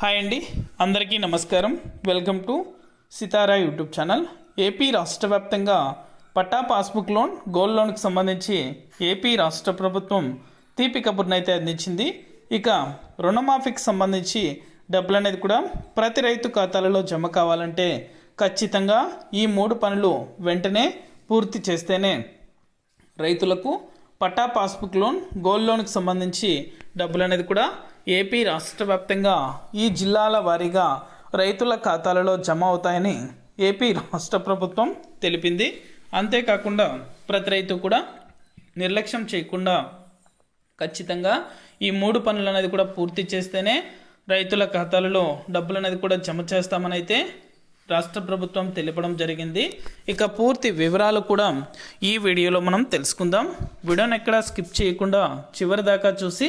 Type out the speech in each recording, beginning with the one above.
Hi అండి అందరికీ నమస్కారం. Welcome to Sitara YouTube channel AP రాష్ట్ర వ్యాప్తంగా పట్టా పాస్బుక్ లోన్ గోల్డ్ లోన్కి సంబంధించి ఏపీ రాష్ట్ర ప్రభుత్వం తీపి కబుర్నైతే అందించింది. ఇక రుణమాఫీకి సంబంధించి డబ్బులు అనేది కూడా ప్రతి రైతు ఖాతాలలో జమ కావాలంటే ఖచ్చితంగా ఈ మూడు పనులు వెంటనే పూర్తి చేస్తేనే రైతులకు పట్టా పాస్బుక్ లోన్ గోల్డ్ లోన్కి సంబంధించి డబ్బులు అనేది కూడా ఏపీ రాష్ట్ర వ్యాప్తంగా ఈ జిల్లాల వారీగా రైతుల ఖాతాలలో జమ అవుతాయని ఏపీ రాష్ట్ర ప్రభుత్వం తెలిపింది. అంతేకాకుండా ప్రతి రైతు కూడా నిర్లక్ష్యం చేయకుండా ఖచ్చితంగా ఈ మూడు పనులు అనేది కూడా పూర్తి చేస్తేనే రైతుల ఖాతాలలో డబ్బులు అనేది కూడా జమ చేస్తామని అయితే రాష్ట్ర ప్రభుత్వం తెలపడం జరిగింది. ఇక పూర్తి వివరాలు కూడా ఈ వీడియోలో మనం తెలుసుకుందాం. వీడియోని ఎక్కడ స్కిప్ చేయకుండా చివరి దాకా చూసి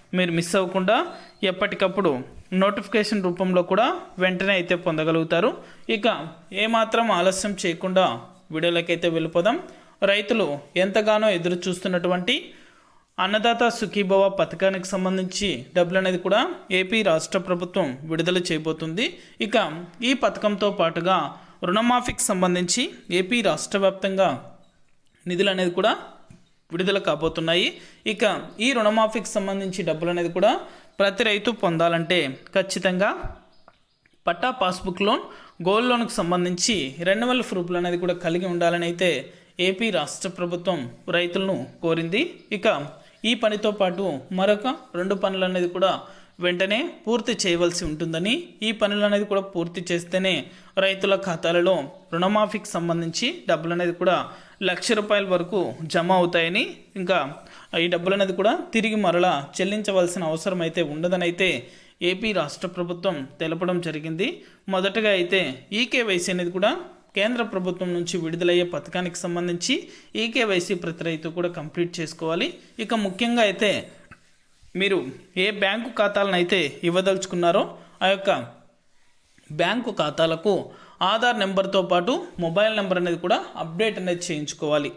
మీరు మిస్ అవ్వకుండా ఎప్పటికప్పుడు నోటిఫికేషన్ రూపంలో కూడా వెంటనే అయితే పొందగలుగుతారు. ఇక ఏమాత్రం ఆలస్యం చేయకుండా వీడియోలకైతే వెళ్ళిపోదాం. రైతులు ఎంతగానో ఎదురు చూస్తున్నటువంటి అన్నదాత సుఖీభవ పథకానికి సంబంధించి డబ్బులు అనేది కూడా ఏపీ రాష్ట్ర ప్రభుత్వం విడుదల చేయబోతుంది. ఇక ఈ పథకంతో పాటుగా రుణమాఫీకి సంబంధించి ఏపీ రాష్ట్ర వ్యాప్తంగా నిధులు అనేది కూడా విడుదల కాబోతున్నాయి. ఇక ఈ రుణమాఫీకి సంబంధించి డబ్బులు అనేది కూడా ప్రతి రైతు పొందాలంటే ఖచ్చితంగా పట్టా పాస్బుక్ లోన్ గోల్డ్ లోన్కి సంబంధించి రెన్యువల్ ప్రూఫ్లు అనేది కూడా కలిగి ఉండాలని అయితే ఏపీ రాష్ట్ర ప్రభుత్వం రైతులను కోరింది. ఇక ఈ పనితో పాటు మరొక రెండు పనులు అనేది కూడా వెంటనే పూర్తి చేయవలసి ఉంటుందని ఈ పనులు అనేది కూడా పూర్తి చేస్తేనే రైతుల ఖాతాలలో రుణమాఫీకి సంబంధించి డబ్బులు అనేది కూడా లక్ష రూపాయల వరకు జమ అవుతాయని ఇంకా ఈ డబ్బులు అనేది కూడా తిరిగి మరలా చెల్లించవలసిన అవసరం అయితే ఉండదనైతే ఏపీ రాష్ట్ర ప్రభుత్వం తెలపడం జరిగింది. మొదటగా అయితే ఈకేవైసీ అనేది కూడా కేంద్ర ప్రభుత్వం నుంచి విడుదలయ్యే పథకానికి సంబంధించి ఈకేవైసీ ప్రతి రైతు కూడా కంప్లీట్ చేసుకోవాలి. ఇక ముఖ్యంగా అయితే మీరు ఏ బ్యాంకు ఖాతాలను అయితే ఇవ్వదలుచుకున్నారో ఆ యొక్క బ్యాంకు ఖాతాలకు ఆధార్ నెంబర్తో పాటు మొబైల్ నెంబర్ అనేది కూడా అప్డేట్ అనేది చేయించుకోవాలి.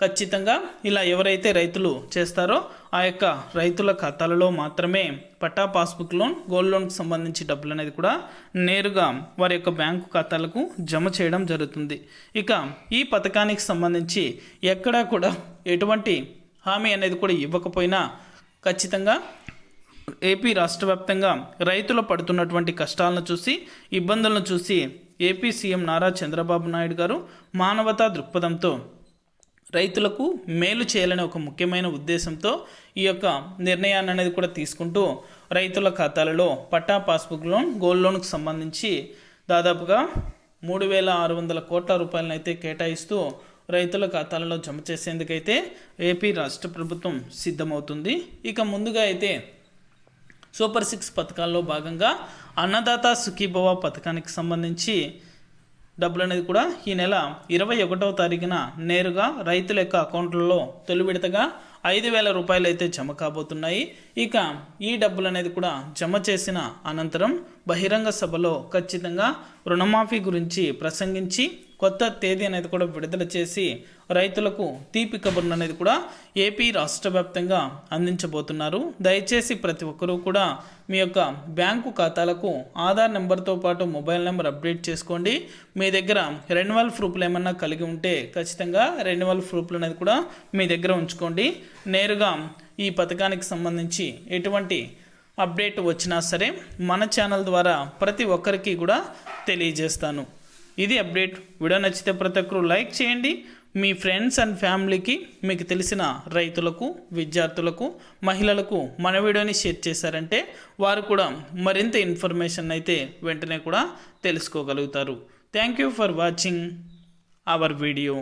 ఖచ్చితంగా ఇలా ఎవరైతే రైతులు చేస్తారో ఆ యొక్క రైతుల ఖాతాలలో మాత్రమే పట్టా పాస్బుక్ లోన్ గోల్డ్ లోన్కి సంబంధించి డబ్బులు అనేది కూడా నేరుగా వారి యొక్క బ్యాంకు ఖాతాలకు జమ చేయడం జరుగుతుంది. ఇక ఈ పథకానికి సంబంధించి ఎక్కడా కూడా ఎటువంటి హామీ అనేది కూడా ఇవ్వకపోయినా ఖచ్చితంగా ఏపీ రాష్ట్ర వ్యాప్తంగా రైతులు పడుతున్నటువంటి కష్టాలను చూసి ఇబ్బందులను చూసి ఏపీ సీఎం నారా చంద్రబాబు నాయుడు గారు మానవతా దృక్పథంతో రైతులకు మేలు చేయాలనే ఒక ముఖ్యమైన ఉద్దేశంతో ఈ యొక్క నిర్ణయాన్ని అనేది కూడా తీసుకుంటూ రైతుల ఖాతాలలో పట్టా పాస్బుక్ లోన్ గోల్డ్ లోన్కు సంబంధించి దాదాపుగా మూడు వేల ఆరు వందల కోట్ల రూపాయలను అయితే కేటాయిస్తూ రైతుల ఖాతాలలో జమ చేసేందుకైతే ఏపీ రాష్ట్ర ప్రభుత్వం సిద్ధమవుతుంది. ఇక ముందుగా అయితే సూపర్ సిక్స్ పథకాల్లో భాగంగా అన్నదాత సుఖీభవ పథకానికి సంబంధించి డబ్బులు అనేది కూడా ఈ నెల ఇరవై ఒకటవ తారీఖున నేరుగా రైతుల యొక్క అకౌంట్లలో తొలి విడతగా ఐదు వేల రూపాయలు అయితే జమ కాబోతున్నాయి. ఇక ఈ డబ్బులు అనేది కూడా జమ చేసిన అనంతరం బహిరంగ సభలో ఖచ్చితంగా రుణమాఫీ గురించి ప్రసంగించి కొత్త తేదీ అనేది కూడా విడుదల చేసి రైతులకు తీపి కబుర్లు అనేది కూడా ఏపీ రాష్ట్ర వ్యాప్తంగా అందించబోతున్నారు. దయచేసి ప్రతి ఒక్కరూ కూడా మీ యొక్క బ్యాంకు ఖాతాలకు ఆధార్ నెంబర్తో పాటు మొబైల్ నెంబర్ అప్డేట్ చేసుకోండి. మీ దగ్గర రెన్యువల్ ప్రూఫ్లు ఏమన్నా కలిగి ఉంటే ఖచ్చితంగా రెన్యువల్ ప్రూఫ్లు అనేది కూడా మీ దగ్గర ఉంచుకోండి. నేరుగా ఈ పథకానికి సంబంధించి ఎటువంటి అప్డేట్ వచ్చినా సరే మన ఛానల్ ద్వారా ప్రతి ఒక్కరికి కూడా తెలియజేస్తాను. ఇది అప్డేట్. వీడియో నచ్చితే ప్రతి ఒక్కరు లైక్ చేయండి. మీ ఫ్రెండ్స్ అండ్ ఫ్యామిలీకి మీకు తెలిసిన రైతులకు విద్యార్థులకు మహిళలకు మన వీడియోని షేర్ చేశారంటే వారు కూడా మరింత ఇన్ఫర్మేషన్ అయితే వెంటనే కూడా తెలుసుకోగలుగుతారు. Thank you for watching our video.